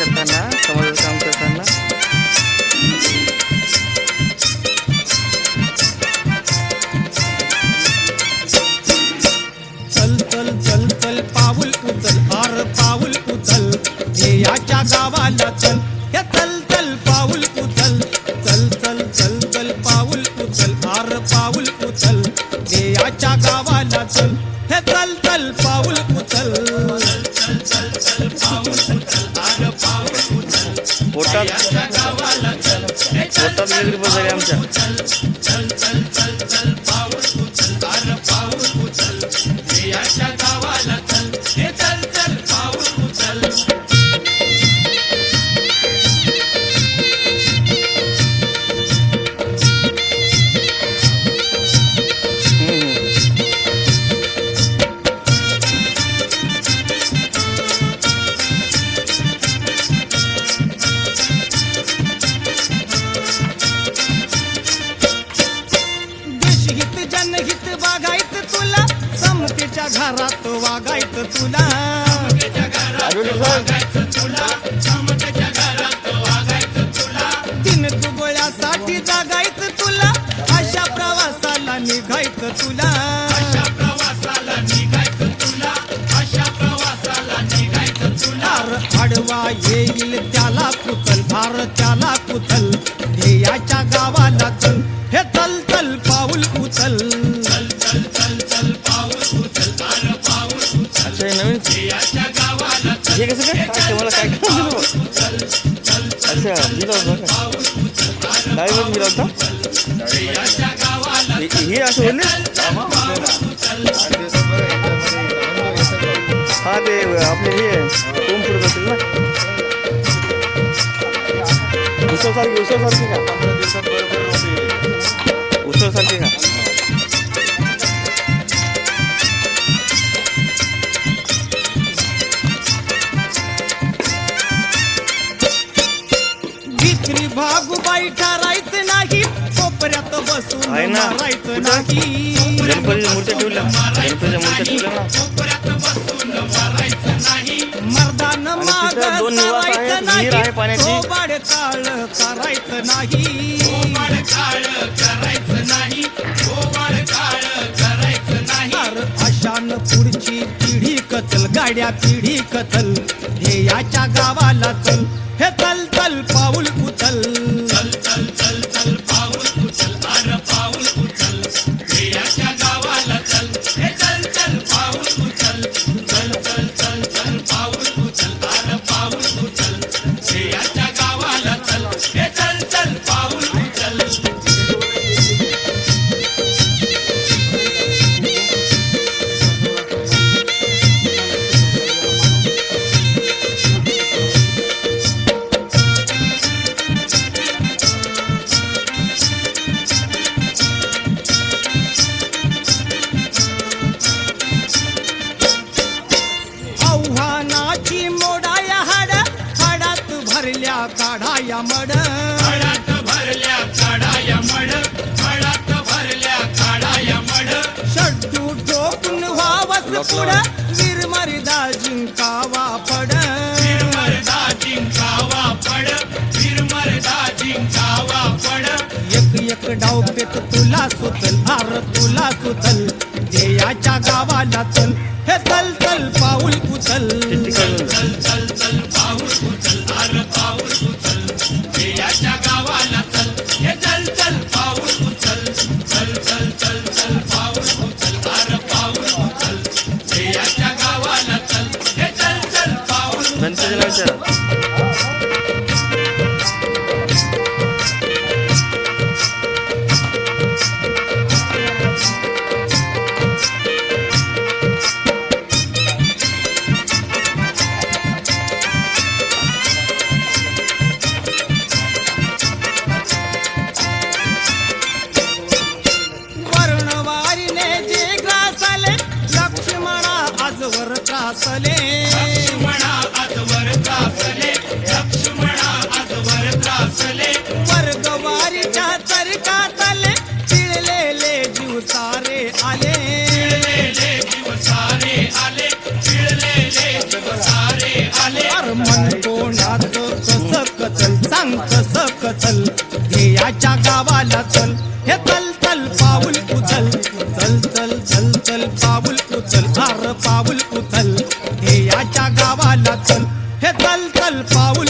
করবেন না সমালোচনা पोटात पोटात वेगळी बसायला आमच्या. घरात वागायत तुला. तीन दुबळ्यासाठी जागायत तुला. अशा प्रवासाला निघायचं तुला. आडवा येईल त्याला कुतल भार त्याला कुतल हे कसं काय? काय मला काय अच्छा दिलं होता का काय बघ दिलं होतं हे- असं बोलले हा ते आपले हे कोण पुढे असेल ना? उसळ सारखी उसळ सारखी का? उसळ सारखी का? ठरायचं नाही. कोपऱ्यात बसून आहे ना. मारायचं कुठं? नाही. गणपतीच्या मूर्त्या ठेवल्या. गणपतीच्या मूर्त्या ठेवल्या ना. मर्दान माग तिथं दोन निवास आहेत, सरायचं विहीर आहे नाही. पाण्याची. थोबाड काळ करायचं नाही. तर अशान पुढची पिढी कचल. गाड्या पिढी कचल. हे याच्या गावाला चल. काढाया मड शड्डू ठोकून व्हावस पुढं वीर मर्दा जिंकावा पड एक एक डाव पेत तुला सुचल आर तुला सुचल ध्येयाच्या गावाला चल हे चल चल पाऊल उचल गणपतीला आजवर त्रासले वर्गवारीच्या चरकातले चिळलेले जीव सारे आले. मन कस कचल सांग कस कचल ध्येयाच्या गावाला हे चल. पाऊल उचल आर पाऊल उचल. हे याच्या गावाला चल. हे तल तल पाऊल